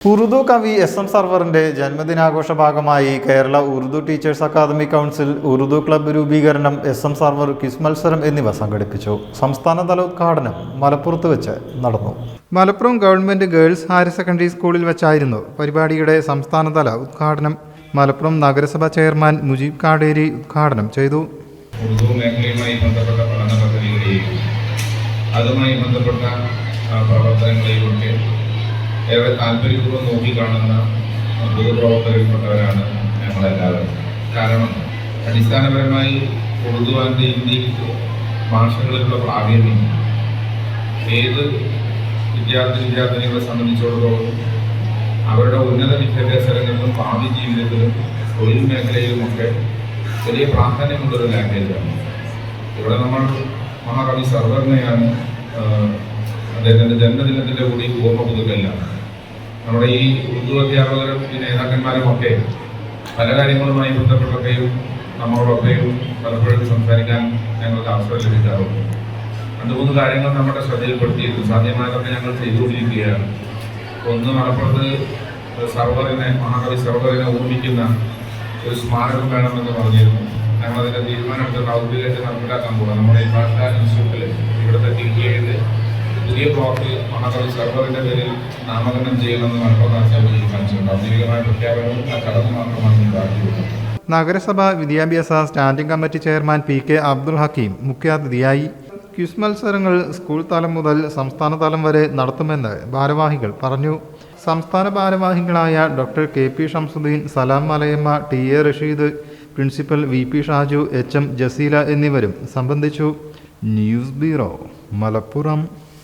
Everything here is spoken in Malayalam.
ഉറുദു കവി എസ് എം സർവറിന്റെ ജന്മദിനാഘോഷ ഭാഗമായി Kerala Urdu teachers academy council Urdu club രൂപീകരണം എസ് എം സർവർ ക്വിസ് മത്സരം എന്നിവ സംഘടിപ്പിച്ചു. സംസ്ഥാനതല ഉദ്ഘാടനം മലപ്പുറത്ത് വെച്ച് നടന്നു. Malappuram government girls higher secondary സ്കൂളിൽ വെച്ചായിരുന്നു പരിപാടിയുടെ സംസ്ഥാനതല ഉദ്ഘാടനം. മലപ്പുറം നഗരസഭ ചെയർമാൻ മുജീബ് കാടേരി ഉദ്ഘാടനം ചെയ്തു. ഉറുദു മേഖലയുമായി ബന്ധപ്പെട്ട പഠന പദ്ധതികളെയും അതുമായി ബന്ധപ്പെട്ട ആ, പ്രവർത്തനങ്ങളെയും ഒക്കെ ഏറെ താല്പര്യപൂർവം നോക്കിക്കാണുന്ന പൊതുപ്രവർത്തകരിൽപ്പെട്ടവരാണ് ഞങ്ങളെല്ലാവരും. കാരണം അടിസ്ഥാനപരമായി ഉറുദു ആൻഡ് ഹിന്ദി ഭാഷകളിലുള്ള പ്രാവീണ്യം ഏത് വിദ്യാർത്ഥി വിദ്യാർത്ഥിനികളെ സംബന്ധിച്ചിടത്തോളം അവരുടെ ഉന്നത വിദ്യാഭ്യാസ രംഗത്തും ഭാവി ജീവിതത്തിലും തൊഴിൽ മേഖലയിലുമൊക്കെ വലിയ പ്രാധാന്യമുള്ളൊരു ലാംഗ്വേജാണ് ഇവിടെ നമ്മൾ മഹാകവി സർവർണയാണ് അദ്ദേഹത്തിന്റെ ജന്മദിനത്തിന്റെ കൂടി ഓർമ്മ പുതുക്കല്ല നമ്മുടെ ഈ ഉറുദു അധ്യാപകരും ഈ നേതാക്കന്മാരും ഒക്കെ പല കാര്യങ്ങളുമായി ബന്ധപ്പെട്ടൊക്കെയും നമ്മളോടൊക്കെയും പലപ്പോഴും സംസാരിക്കാൻ ഞങ്ങൾക്ക് അവസരം ലഭിക്കാറുണ്ട്. രണ്ട് മൂന്ന് കാര്യങ്ങൾ നമ്മുടെ ശ്രദ്ധയിൽപ്പെടുത്തിയിട്ട് സാധ്യമായതൊക്കെ ഞങ്ങൾ ചെയ്തുകൊണ്ടിരിക്കുകയാണ്. ഒന്ന് മലപ്പുറത്ത് സർവറിനെ മഹാകവി സർവറിനെ ഓർമ്മിക്കുന്ന ഒരു സ്മാരകം വേണമെന്ന് പറഞ്ഞിരുന്നു. ഞങ്ങളതിന്റെ തീരുമാനമെടുത്ത് ഔദ്യോഗികമായിട്ട് നടപ്പിലാക്കാൻ പോകാം നമ്മുടെ ഈ ഭാഷാ ബ്ലോക്ക് മഹാകവി സർവറിന്റെ പേരിൽ നാമകരണം ചെയ്യണമെന്ന് മലപ്പുറം ആശയം തീരുമാനിച്ചിട്ടുണ്ട് ഔദ്യോഗികമായ പ്രഖ്യാപനവും ആ ചടങ്ങ് മാത്രമാണ് ഈ ബാക്കിയുള്ളത്. നഗരസഭ വിദ്യാഭ്യാസ standing committee chairman P K Abdul Hakeem മുഖ്യാതിഥിയായി. ക്വിസ് മത്സരങ്ങൾ സ്കൂൾ തലം മുതൽ സംസ്ഥാന തലം വരെ നടത്തുമെന്ന് ഭാരവാഹികൾ പറഞ്ഞു. സംസ്ഥാന ഭാരവാഹികളായ doctor K P Shamsuddin Salam Malayamma T A Rasheed principal V P Shaju H M Jaseela എന്നിവരും സംബന്ധിച്ചു. News bureau Malappuram.